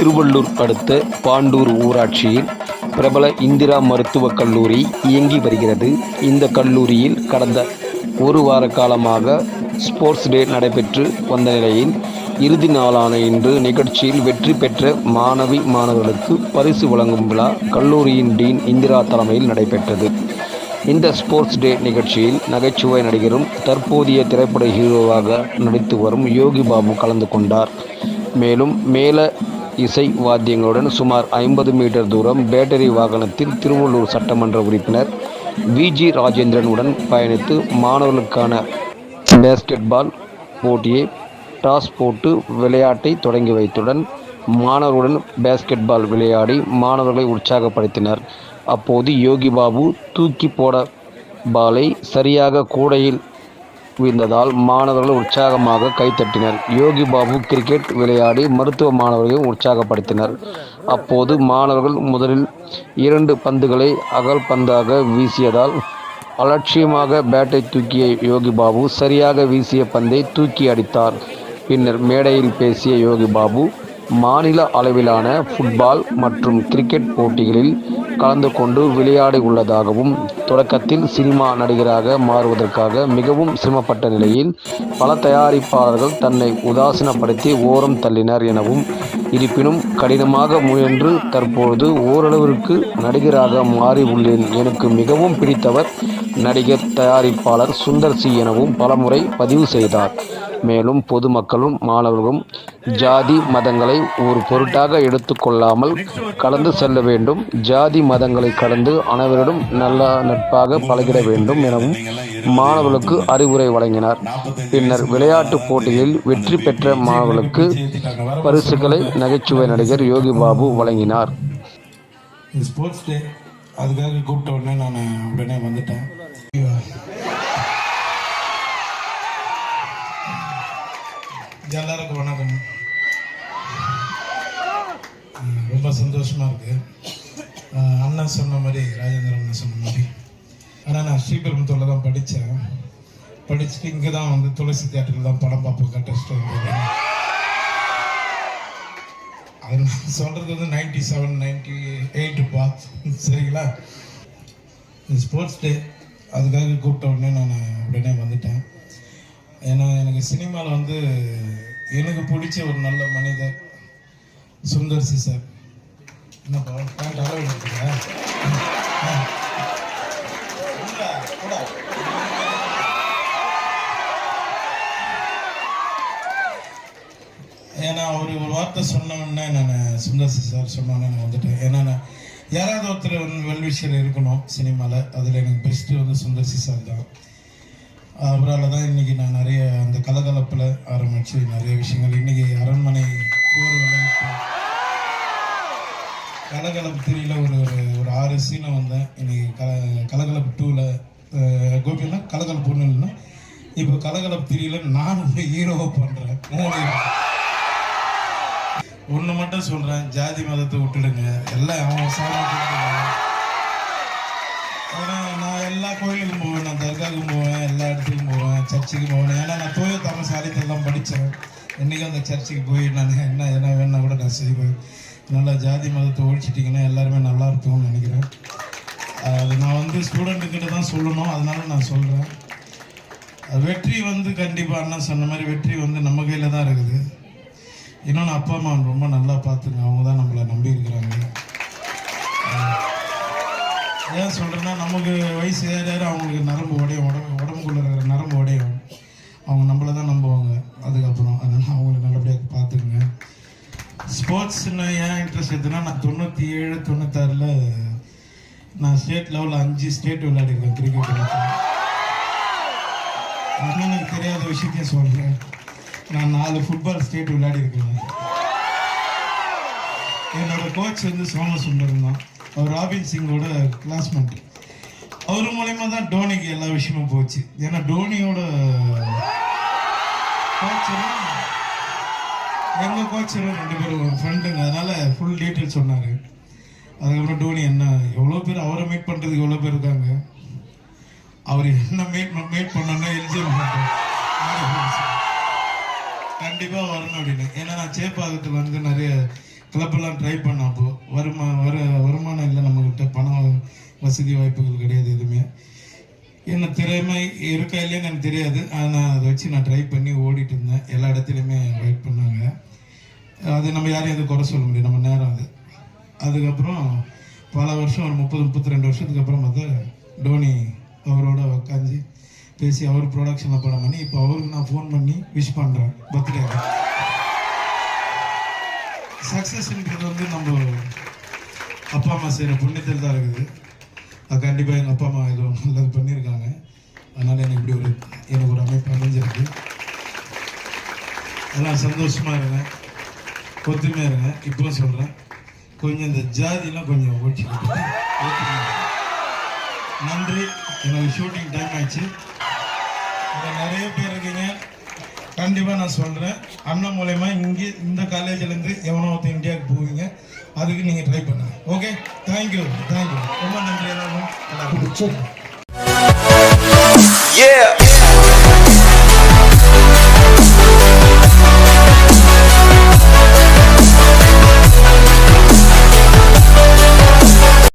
திருவள்ளூர் அடுத்த பாண்டூர் ஊராட்சியில் பிரபல இந்திரா மருத்துவக் கல்லூரி இயங்கி வருகிறது. இந்த கல்லூரியில் கடந்த ஒரு வார காலமாக ஸ்போர்ட்ஸ் டே நடைபெற்று வந்த நிலையில் இறுதி நாளான இன்று நிகழ்ச்சியில் வெற்றி பெற்ற மாணவி மாணவர்களுக்கு பரிசு வழங்கும் விழா கல்லூரியின் டீன் இந்திரா தலைமையில் நடைபெற்றது. இந்த ஸ்போர்ட்ஸ் டே நிகழ்ச்சியில் நகைச்சுவை நடிகரும் தற்போதைய திரைப்பட ஹீரோவாக நடித்து வரும் யோகி பாபு கலந்து கொண்டார். மேலும் மேல இசை வாத்தியங்களுடன் சுமார் ஐம்பது மீட்டர் தூரம் பேட்டரி வாகனத்தில் திருவள்ளூர் சட்டமன்ற உறுப்பினர் விஜி ராஜேந்திரனுடன் பயணித்து மாணவர்களுக்கான பேஸ்கெட் பால் போட்டியை டாஸ் போட்டு விளையாட்டை தொடங்கி வைத்துடன் மாணவர்களுடன் பேஸ்கெட் பால் விளையாடி மாணவர்களை உற்சாகப்படுத்தினர். அப்போது யோகி பாபு தூக்கி போட பாலை சரியாக கூடையில் குவிந்ததால் மாணவர்கள் உற்சாகமாக கைத்தட்டினர் யோகி பாபு கிரிக்கெட் விளையாடி மருத்துவ மாணவர்களையும் உற்சாகப்படுத்தினர். அப்போது மாணவர்கள் முதலில் இரண்டு பந்துகளை அகல் பந்தாக வீசியதால் அலட்சியமாக பேட்டை தூக்கிய யோகி பாபு சரியாக வீசிய பந்தை தூக்கி அடித்தார். பின்னர் மேடையில் பேசிய யோகி பாபு மாநில அளவிலான ஃபுட்பால் மற்றும் கிரிக்கெட் போட்டிகளில் கலந்து கொண்டு விளையாடி உள்ளதாகவும் தொடக்கத்தில் சினிமா நடிகராக மாறுவதற்காக மிகவும் சிரமப்பட்ட நிலையில் பல தயாரிப்பாளர்கள் தன்னை உதாசீனப்படுத்தி ஓரம் தள்ளினர் எனவும் இருப்பினும் கடினமாக முயன்று தற்பொழுது ஓரளவிற்கு நடிகராக மாறி உள்ளேன் எனக்கு மிகவும் பிடித்தவர் நடிகர் தயாரிப்பாளர் சுந்தர் சி எனவும் பலமுறை பதிவு செய்தார். மேலும் பொதுமக்களும் மாணவர்களும் ஜாதி மதங்களை ஒரு பொருட்டாக எடுத்துக்கொள்ளாமல் கலந்து செல்ல வேண்டும். ஜாதி மதங்களை கடந்து அனைவரிடம் நல்ல நட்பாக பழகிட வேண்டும் எனவும் மாணவர்களுக்கு அறிவுரை வழங்கினார். பின்னர் விளையாட்டுப் போட்டிகளில் வெற்றி பெற்ற மாணவர்களுக்கு பரிசுகளை நகைச்சுவை நடிகர் யோகி பாபு வழங்கினார். ஸ்போர்ட்ஸ் டே அதுக்காக கூப்பிட்ட உடனே நான் உடனே வந்துட்டேன். எல்லாருக்கும் வணக்கம். ரொம்ப சந்தோஷமாக இருக்குது அண்ணன் சொன்ன மாதிரி ராஜேந்திர அண்ணன் சொன்ன மாதிரி. ஆனால் நான் ஸ்ரீபெரும்புத்தூரில் தான் படித்தேன் படிச்சுட்டு இங்கே தான் வந்து துளசி தியேட்டரில் தான் படம் பார்ப்போம் கட்டஸ்ட் வந்து அது நான் சொல்கிறது வந்து நைன்டி செவன் நைன்டி எயிட் பாத் சரிங்களா? ஸ்போர்ட்ஸ் டே அதுக்காக கூப்பிட்ட உடனே நான் உடனே வந்துட்டேன். ஏன்னா எனக்கு சினிமாவில் வந்து எனக்கு பிடிச்ச ஒரு நல்ல மனிதர் சுந்தர் சி சார். என்னப்பா பேண்ட் அளவு ஏன்னா அவர் ஒரு வார்த்தை சொன்ன உடனே நான் சுந்தர் சி சார் சொன்னோன்னே நான் வந்துட்டேன். ஏன்னா நான் யாராவது ஒருத்தர் வந்து வெல்விஷர் இருக்கணும் சினிமாவில் அதில் எனக்கு பெஸ்ட்டு வந்து சுந்தர் சி சார் தான். அவரால் தான் இன்றைக்கி நான் நிறைய அந்த கலகலப்பில் ஆரம்பித்து நிறைய விஷயங்கள். இன்றைக்கி அரண்மனை போர் விளையாட்டு கலகலப்பு த்ரீல ஒரு ஒரு ஆறு சீனை வந்தேன். இன்னைக்கு கல கலகலப்பு டூவில் கோபியெல்லாம் கலகலப்பு ஒன்றும் இல்லைன்னா இப்போ கலகலப்பு த்ரீல நான் ஒரு ஹீரோவை பண்ணுறேன் மூணு. ஒன்று மட்டும் சொல்கிறேன் ஜாதி மதத்தை விட்டுடுங்க. எல்லாம் அவன் சாமி ஏன்னா நான் எல்லா கோயிலுக்கும் போவேன். நான் தர்காவுக்கும் போவேன். சர்ச்சுக்கு போகணும் ஏன்னா நான் தூய தமிழ் தான் படித்தேன் என்றைக்கும் அந்த சர்ச்சுக்கு போய் நான் என்ன என்ன வேணுன்னா கூட நான் செய்வேன். நல்லா ஜாதி மதத்தை ஒழிச்சிட்டிங்கன்னா எல்லாருமே நல்லா இருக்கும்னு நினைக்கிறேன். அது நான் வந்து ஸ்டூடெண்ட்டுக்கிட்ட தான் சொல்லணும் அதனால நான் சொல்கிறேன் வெற்றி வந்து கண்டிப்பாக அண்ணன் சொன்ன மாதிரி வெற்றி வந்து நம்ம கையில் தான் இருக்குது. இன்னொன்று அப்பா அம்மா ரொம்ப நல்லா பார்த்துங்க. அவங்க தான் நம்மளை நம்பி இருக்கிறாங்க ஏன் சொல்கிறேன்னா நமக்கு வயசு ஏற ஏற அவங்களுக்கு நரம்பு உடையும் உடம்பு உடம்புக்குள்ள இருக்கிற நரம்பு உடையும் அவங்க நம்மளை தான் நம்புவாங்க. அதுக்கப்புறம் அதனால் அவங்கள நல்லபடியாக பார்த்துக்குங்க. ஸ்போர்ட்ஸ்னு ஏன் இன்ட்ரெஸ்ட் எடுத்துன்னா நான் தொண்ணூற்றி ஏழு தொண்ணூத்தாறில் நான் ஸ்டேட் லெவலில் அஞ்சு ஸ்டேட் விளையாடிருக்கேன் கிரிக்கெட் அண்ணனுக்கு தெரியாத விஷயத்தையும் சொல்கிறேன் நான் நாலு ஃபுட்பால் ஸ்டேட் விளையாடிருக்கேன். என்னோடய கோச் வந்து சோமசுந்தரம் தான். அவர் ராபின் சிங்கோட கிளாஸ்மேட் அவர் மூலயமா தான் டோனிக்கு எல்லா விஷயமும் போச்சு. ஏன்னா டோனியோட கோச்சரும் எங்கள் கோச்சரும் ரெண்டு பேரும் ஃப்ரெண்டுங்க அதனால் ஃபுல் டீட்டெயில் சொன்னார். அதுக்கப்புறம் டோனி என்ன எவ்வளோ பேர் அவரை மீட் பண்ணுறதுக்கு எவ்வளோ பேர் இருக்காங்க? அவர் என்ன மீட் மீட் பண்ணோன்னா எலிஜிபிள் கண்டிப்பாக வரணும் அப்படின்னு. ஏன்னா நான் சேப்பாக்கத்தில் வந்து நிறைய கிளப்பெல்லாம் ட்ரை பண்ண அப்போது வருமா வர வருமானம் இல்லை நம்மக்கிட்ட பணம் வசதி வாய்ப்புகள் கிடையாது எதுவுமே. என்ன திறமை இருக்கா இல்லையான்னு எனக்கு தெரியாது. ஆனால் அதை வச்சு நான் ட்ரை பண்ணி ஓடிட்டு இருந்தேன். எல்லா இடத்துலையுமே வெயிட் பண்ணாங்க. அது நம்ம யாரையும் எதுவும் குறை சொல்ல முடியும் நம்ம நேரம் அது. அதுக்கப்புறம் பல வருஷம் ஒரு முப்பது முப்பத்தி ரெண்டு வருஷத்துக்கு அப்புறம் வந்து டோனி அவரோட உட்காந்து பேசி அவர் ப்ரொடக்ஷனில் படம் பண்ணி இப்போ அவருக்கு நான் ஃபோன் பண்ணி விஷ் பண்ணுறேன் பர்த்டே சக்ஸஸ்ங்கிறது வந்து நம்ம அப்பா அம்மா செய்கிற புண்ணியத்தில் தான் இருக்குது. அது கண்டிப்பாக எங்கள் அப்பா அம்மா எதுவும் நல்லது பண்ணியிருக்காங்க. அதனால் எனக்கு இப்படி ஒரு எனக்கு ஒரு அமைப்பு அமைஞ்சிருக்கு. அதெல்லாம் சந்தோஷமாக இருங்க. ஒத்துமையாக இருங்க. இப்பவும் சொல்கிறேன் கொஞ்சம் இந்த ஜாதிலாம் கொஞ்சம் ஒழிச்சு நன்றி. எனக்கு ஷூட்டிங் டைம் ஆயிடுச்சு நிறைய பேர் இருக்கீங்க. கண்டிப்பாக நான் சொல்கிறேன் அண்ணன் மூலயமா இங்கே இந்த காலேஜிலேருந்து எவனோ ஒருத்தர் இந்தியாவுக்கு போவீங்க. அதுக்கு நீங்கள் ட்ரை பண்ணுங்கள் ஓகே தேங்க்யூ தேங்க்யூ ரொம்ப நன்றி எல்லாருக்கும். நல்லா Yeah.